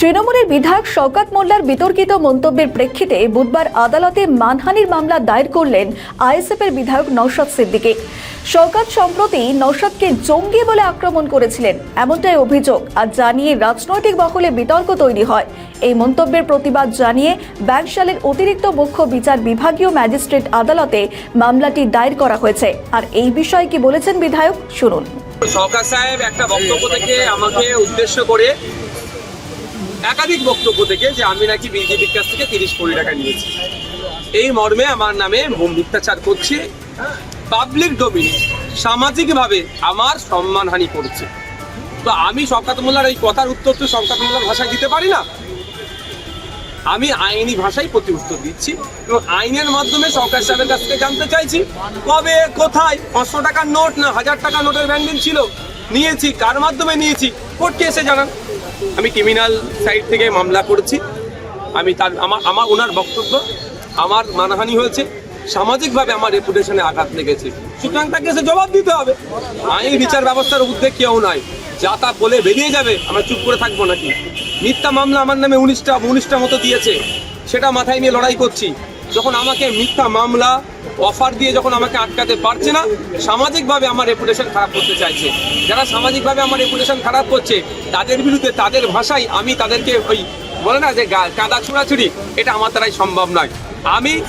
তৃণমূলের বিধায়ক শওকাত মোল্লার বিতর্কিত মন্তব্যের প্রেক্ষিতে বুধবার আদালতে মানহানির মামলা দায়ের করলেন আইএসএফের বিধায়ক নওশাদ সিদ্দিকী। শওকাত সম্প্রতি নওশাদকে জঙ্গি বলে আক্রমণ করেছিলেন, এমনটাই অভিযোগ, আর জানিয়ে রাজনৈতিক মহলে বিতর্ক তৈরি হয়। এই মন্তব্যের প্রতিবাদ জানিয়ে ব্যাংশালের অতিরিক্ত মুখ্য বিচার বিভাগীয় ম্যাজিস্ট্রেট আদালতে মামলাটি দায়ের করা হয়েছে। আর এই বিষয়ে কি বলেছেন বিধায়ক? শুনুন। সাহেব একটা বক্তব্য থেকে আমাকে উদ্দেশ্য করে একাধিক বক্তব্য থেকে যে আমি নাকি বিজেপির কাছ থেকে তিরিশ কোটি টাকা নিয়েছি। এই মর্মে আমার নামে মিথ্যাচার করছে পাবলিক ডোমিনে সামাজিকভাবে আমার সম্মানহানি করছে। তো আমি শওকাত মোল্লার এই কথার উত্তর তো শওকাত মোল্লার ভাষায় দিতে পারি না। আমি আইনি ভাষায় প্রতি উত্তর দিচ্ছি এবং আইনের মাধ্যমে সরকার সাহেবের কাছ থেকে জানতে চাইছি কবে, কোথায়, পাঁচশো টাকার নোট না হাজার টাকার নোটের ব্যাংকিং ছিল? নিয়েছি, কার মাধ্যমে নিয়েছি? কোর্টকে এসে জানান। আমি ক্রিমিনাল সাইড থেকে মামলা করেছি। আমি তার, আমার আমার, ওনার বক্তব্য আমার মানহানি হয়েছে। সামাজিকভাবে আমার রেপুটেশনে আঘাত লেগেছে। সুতরাং তাকে এসে জবাব দিতে হবে। আইন বিচার ব্যবস্থার ঊর্ধ্বে কেউ নাই। যা তা বলে বেরিয়ে যাবে, আমরা চুপ করে থাকব নাকি? মিথ্যা মামলা আমার নামে উনিশটা উনিশটা মতো দিয়েছে। সেটা মাথায় নিয়ে লড়াই করছি। যখন আমাকে মিথ্যা মামলা অফার দিয়ে যখন আমাকে আটকাতে পারছে না, সামাজিকভাবে আমার রেপুটেশন খারাপ করতে চাইছে। যারা সামাজিকভাবে আমার রেপুটেশন খারাপ করছে, তাদের বিরুদ্ধে, তাদের ভাষায় আমি তাদেরকে ওই বলে না যে কাদা ছুড়াছুড়ি, এটা আমার দ্বারাই সম্ভব নয়। আমি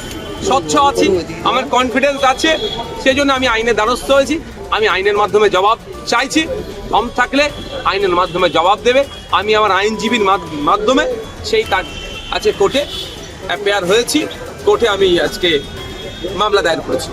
স্বচ্ছ আছি, আমার কনফিডেন্স আছে সেই জন্য আমি আইনের দ্বারস্থ হয়েছি। আমি আইনের মাধ্যমে জবাব চাইছি, কম থাকলে আইনের মাধ্যমে জবাব দেবে। আমি আমার আইনজীবীর মাধ- মাধ্যমে সেই তার আছে কোর্টে অ্যাপেয়ার হয়েছি। কোর্টে আমি আজকে মামলা দায়ের করেছি।